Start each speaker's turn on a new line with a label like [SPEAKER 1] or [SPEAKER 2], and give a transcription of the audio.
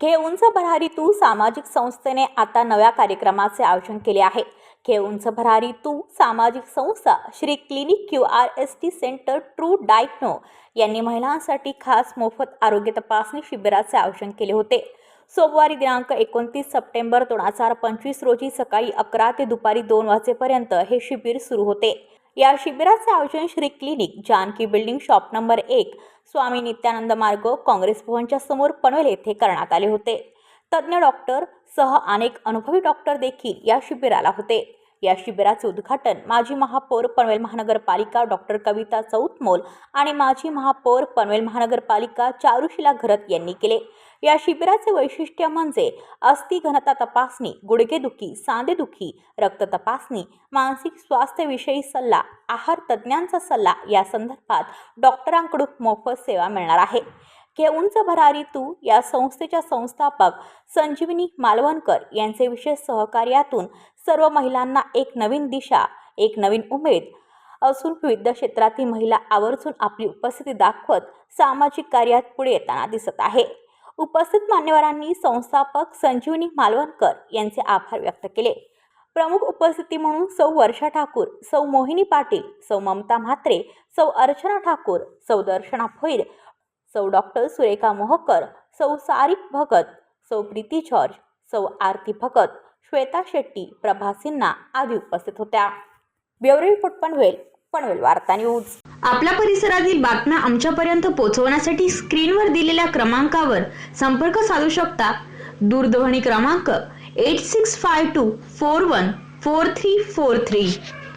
[SPEAKER 1] घेऊंच भरारी तू सामाजिक संस्थेने आता नव्या कार्यक्रमाचे आयोजन केले आहे. घेऊंच भरारी तू सामाजिक संस्था Shri clinic Q R S T centre true diagno यांनी महिलांसाठी खास मोफत आरोग्य तपासणी शिबिराचे आयोजन केले होते. सोमवारी दिनांक एकोणतीस सप्टेंबर दोन हजार पंचवीस रोजी सकाळी अकरा ते दुपारी दोन वाजेपर्यंत हे शिबिर सुरू होते. या शिबिराचे आयोजन Shri clinic Janaki building shop number एक स्वामी नित्यानंद मार्ग काँग्रेस भवनच्या समोर पनवेल येथे करण्यात आले होते. तज्ज्ञ डॉक्टर सह अनेक अनुभवी डॉक्टर देखील या शिबिराला होते. या शिबिराचे उद्घाटन माजी महापौर पनवेल महानगरपालिका डॉक्टर कविता चौतमोल आणि माजी महापौर पनवेल महानगरपालिका चारुशिला घरत यांनी केले. या शिबिराचे वैशिष्ट्य म्हणजे अस्थि घनता तपासणी गुडघेदुखी सांधेदुखी रक्त तपासणी मानसिक स्वास्थ्यविषयी सल्ला आहार तज्ज्ञांचा सल्ला या संदर्भात डॉक्टरांकडून मोफत सेवा मिळणार आहे. के उंच भरारी तू या संस्थेच्या संस्थापक संजीवनी मालवणकर यांचे विशेष सहकार्यातून सर्व महिलांना एक नवीन दिशा एक नवीन उमेद असून विविध क्षेत्रातील महिला आवर्जून आपली उपस्थिती दाखवत सामाजिक कार्यात पुढे येताना दिसत आहे. उपस्थित मान्यवरांनी संस्थापक संजीवनी मालवणकर यांचे आभार व्यक्त केले. प्रमुख उपस्थिती म्हणून सौ वर्षा ठाकूर सौ मोहिनी पाटील सौ ममता म्हात्रे सौ अर्चना ठाकूर सौ दर्शना भोईर सौ डॉक्टर सुरेखा मोहकर सौ सारिक भगत सौ प्रीती जॉर्ज सौ आरती भगत श्वेता शेट्टी प्रभा सिन्हा आदी उपस्थित होत्या. ब्युरो रिपोर्ट पनवेल पनवेल वार्ता न्यूज.
[SPEAKER 2] आपल्या परिसरातील बातम्या आमच्यापर्यंत पोहोचवण्यासाठी स्क्रीनवर दिलेल्या क्रमांकावर संपर्क साधू शकता. दूरध्वनी क्रमांक eight six five two four one four three four three